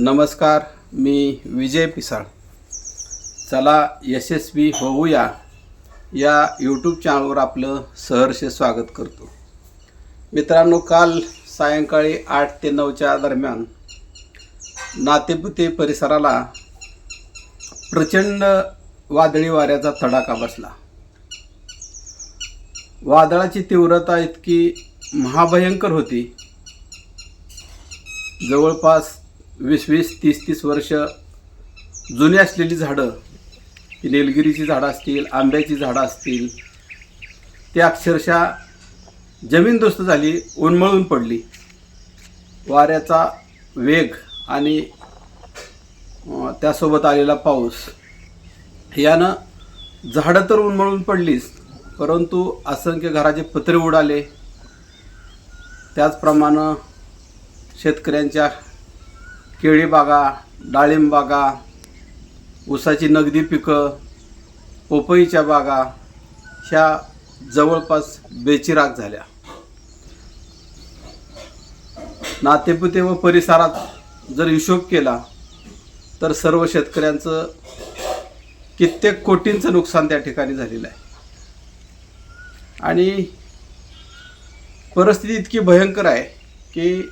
नमस्कार मी विजय पिसाळ. चला यशस्वी होऊया. या यूट्यूब चॅनलवर आपलं सहर्ष स्वागत करतो. मित्रांनो काल सायंकाळी आठ ते नऊच्या दरम्यान नातेपुते परिसराला प्रचंड वादळी वाऱ्याचा तडाखा बसला. वादळाची तीव्रता इतकी महाभयंकर होती. जवळपास वीस वीस तीस तीस वर्ष जुनी असलेली झाडं ती निलगिरीची झाडं असतील आंब्याची झाडं असतील ते अक्षरशः जमीनदोस्त झाली उन्मळून पडली. वाऱ्याचा वेग आणि त्यासोबत आलेला पाऊस यानं झाडं तर उन्मळून पडलीच परंतु असंख्य घराचे पत्रे उडाले. त्याचप्रमाणे शेतकऱ्यांच्या केळी बागा डाळिंब बागा ऊसाची नगदी पिकं पोपईच्या बागा ह्या जवळपास बेचिराग झाल्या. नातेपुते व परिसरात जर हिशोब केला तर सर्व शेतकऱ्यांचं कित्येक कोटींचं नुकसान त्या ठिकाणी झालेलं आहे. आणि परिस्थिती इतकी भयंकर आहे की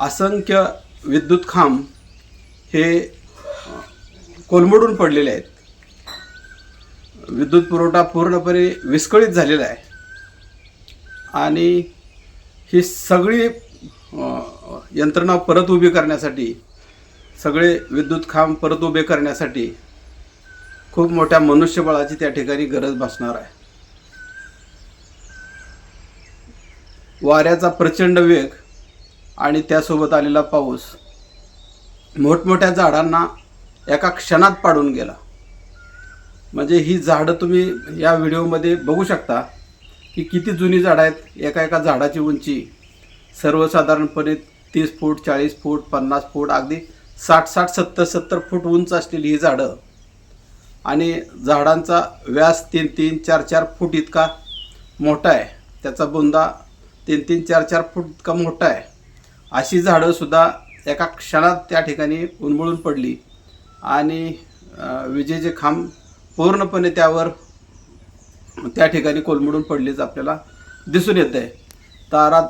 असंख्य विद्युत खांब हे कोलमडून पडलेले आहेत. विद्युत पुरवठा पूर्णपणे विस्कळीत झालेला आहे. आणि ही सगळी यंत्रणा परत उभी करण्यासाठी सगळे विद्युत खांब परत उभे करण्यासाठी खूप मोठ्या मनुष्यबळाची त्या ठिकाणी गरज भासणार आहे. वाऱ्याचा प्रचंड वेग आणि त्यासोबत आलेला पाऊस मोठमोठ्या झाडांना एका क्षणात पाडून गेला. म्हणजे ही झाडं तुम्ही या व्हिडिओमध्ये बघू शकता की किती जुनी झाडं आहेत. एका एका झाडाची उंची सर्वसाधारणपणे तीस फूट चाळीस फूट पन्नास फूट अगदी साठ साठ सत्तर सत्तर फूट उंच असलेली ही झाडं. आणि झाडांचा व्यास तीन तीन चार चार फूट इतका मोठा आहे. त्याचा बुंदा तीन तीन चार चार फूट इतका मोठा आहे. अशी झाडंसुद्धा एका क्षणात त्या ठिकाणी उन्मळून पडली. आणि विजेचे खांब पूर्णपणे त्यावर त्या ठिकाणी कोलमडून पडलेच आपल्याला दिसून येत आहे. तारा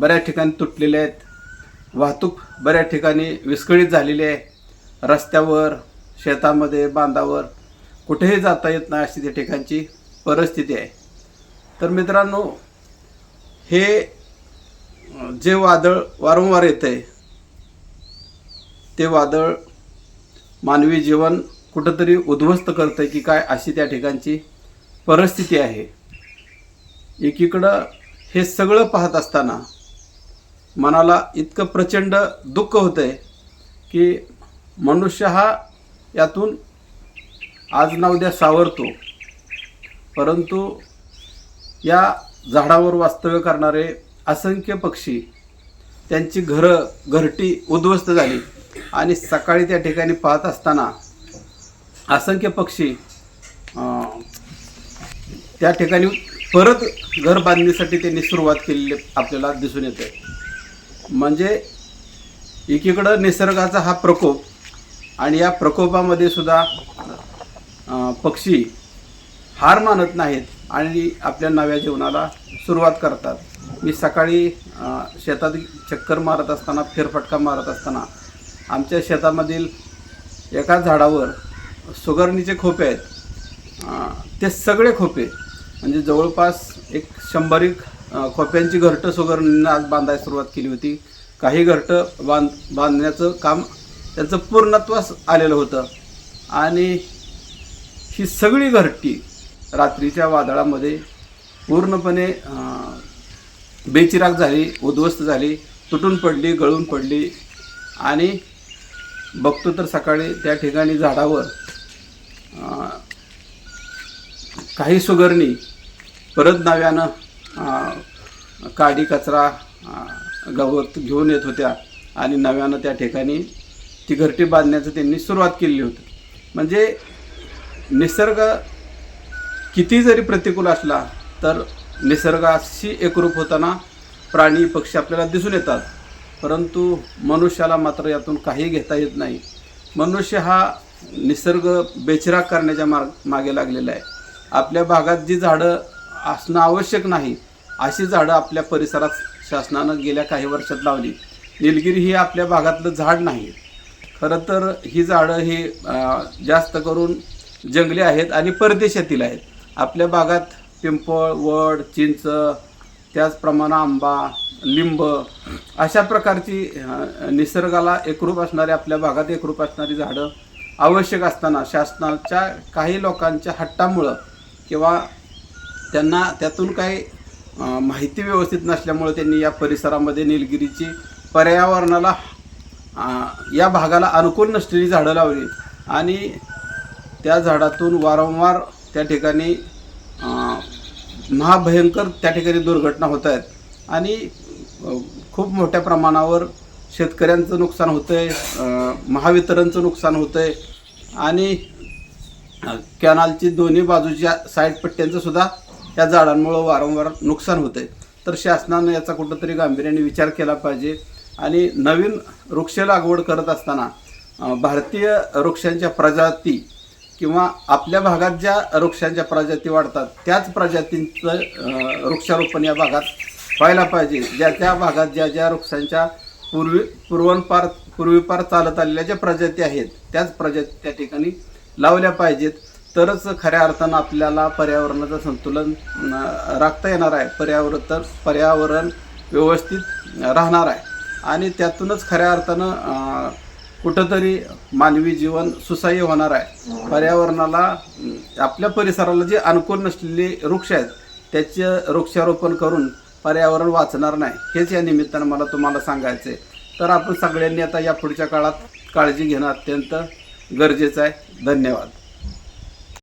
बऱ्याच ठिकाणी तुटलेल्या आहेत. वाहतूक बऱ्याच ठिकाणी विस्कळीत झालेली आहे. रस्त्यावर शेतामध्ये बांधावर कुठेही जाता येत नाही अशी त्या ठिकाणची परिस्थिती आहे. तर मित्रांनो हे जे वादळ वारंवार येत आहे ते वादळ मानवी जीवन कुठंतरी उद्ध्वस्त करतं आहे की काय अशी त्या ठिकाणची परिस्थिती आहे. एकीकडं हे सगळं पाहत असताना मनाला इतकं प्रचंड दुःख होतं आहे की मनुष्य हा यातून आज ना उद्या सावरतो. परंतु या झाडावर वास्तव्य करणारे असंख्य पक्षी त्यांची घरं घरटी उद्ध्वस्त झाली. आणि सकाळी त्या ठिकाणी पाहत असताना असंख्य पक्षी त्या ठिकाणी परत घर बांधणीसाठी त्यांनी सुरुवात केलेली आपल्याला दिसून येते. म्हणजे एकीकडं निसर्गाचा हा प्रकोप आणि या प्रकोपामध्ये सुद्धा पक्षी हार मानत नाहीत आणि आपल्या नव्या जीवनाला सुरुवात करतात. मी सकाळी शेतात चक्कर मारत असताना फेरफटका मारत असताना आमच्या शेतामधील एका झाडावर सुगरणीचे खोपे आहेत. ते सगळे खोपे म्हणजे जवळपास एक शंभरीक खोप्यांची घरटं सुगरणीनं आज बांधायला सुरुवात केली होती. काही घरटं बांध बांधण्याचं काम त्यांचं पूर्णत्वास आलेलं होतं. आणि ही सगळी घरटी रात्रीच्या वादळामध्ये पूर्णपणे बेचिराग झाली उद्ध्वस्त झाली तुटून पडली गळून पडली. आणि बघतो तर सकाळी त्या ठिकाणी झाडावर काही सुगरणी परत नव्यानं काडी कचरा गवत घेऊन येत होत्या. आणि नव्यानं त्या ठिकाणी ती घरटी बांधण्याचं त्यांनी सुरुवात केली होती. म्हणजे निसर्ग किती जरी प्रतिकूल असला तर निसर्गाशी एकरूप होताना प्राणी पक्षी आपल्याला दिसून येतात. परंतु मनुष्याला मात्र यातून काही घेता येत नाही. मनुष्य हा निसर्ग बेचिराग करण्याच्या मार्ग मागे लागलेला आहे. आपल्या भागात जी झाडं असणं आवश्यक नाही अशी झाडं आपल्या परिसरात शासनानं गेल्या काही वर्षात लावली. निलगिरी ही आपल्या भागातलं झाड नाही. खरं तर ही झाडं ही जास्त करून जंगली आहेत आणि परदेशातील आहेत. आपल्या भागात पिंपळ वड चिंच त्याचप्रमाणे आंबा लिंब अशा प्रकारची निसर्गाला एकरूप असणारी आपल्या भागात एकरूप असणारी झाडं आवश्यक असताना शासनाच्या काही लोकांच्या हट्टामुळं किंवा त्यांना त्यातून काही माहिती व्यवस्थित नसल्यामुळे त्यांनी या परिसरामध्ये निलगिरीची पर्यावरणाला या भागाला अनुकूल नसलेली झाडं लावली. आणि त्या झाडातून वारंवार त्या ठिकाणी महाभयंकर त्या ठिकाणी दुर्घटना होत आहेत. आणि खूप मोठ्या प्रमाणावर शेतकऱ्यांचं नुकसान होतं आहे महावितरणचं नुकसान होतं आहे आणि कॅनालची दोन्ही बाजूच्या साईड पट्ट्यांचं सुद्धा या झाडांमुळं वारंवार नुकसान होतं आहे तर शासनानं याचा कुठंतरी गांभीर्याने विचार केला पाहिजे. आणि नवीन वृक्ष लागवड करत असताना भारतीय वृक्षांच्या प्रजाती किंवा आपल्या भागात ज्या वृक्षांच्या प्रजाती वाढतात त्याच प्रजातींचं वृक्षारोपण या भागात व्हायला पाहिजे. ज्या त्या भागात ज्या ज्या वृक्षांच्या पूर्वी पूर्वनपार पूर्वीपार चालत आलेल्या ज्या प्रजाती आहेत त्याच प्रजाती त्या ठिकाणी लावल्या पाहिजेत. तरच खऱ्या अर्थानं आपल्याला पर्यावरणाचं संतुलन राखता येणार आहे. पर्यावरण तर पर्यावरण व्यवस्थित राहणार आहे. आणि त्यातूनच खऱ्या अर्थानं कुठंतरी मानवी जीवन सुसह्य होणार आहे. पर्यावरणाला आपल्या परिसराला जे अनुकूल नसलेले वृक्ष आहेत त्याचे वृक्षारोपण करून पर्यावरण वाचणार नाही. हेच या निमित्तानं मला तुम्हाला सांगायचं आहे तर आपण सगळ्यांनी आता या पुढच्या काळात काळजी घेणं अत्यंत गरजेचं आहे. धन्यवाद.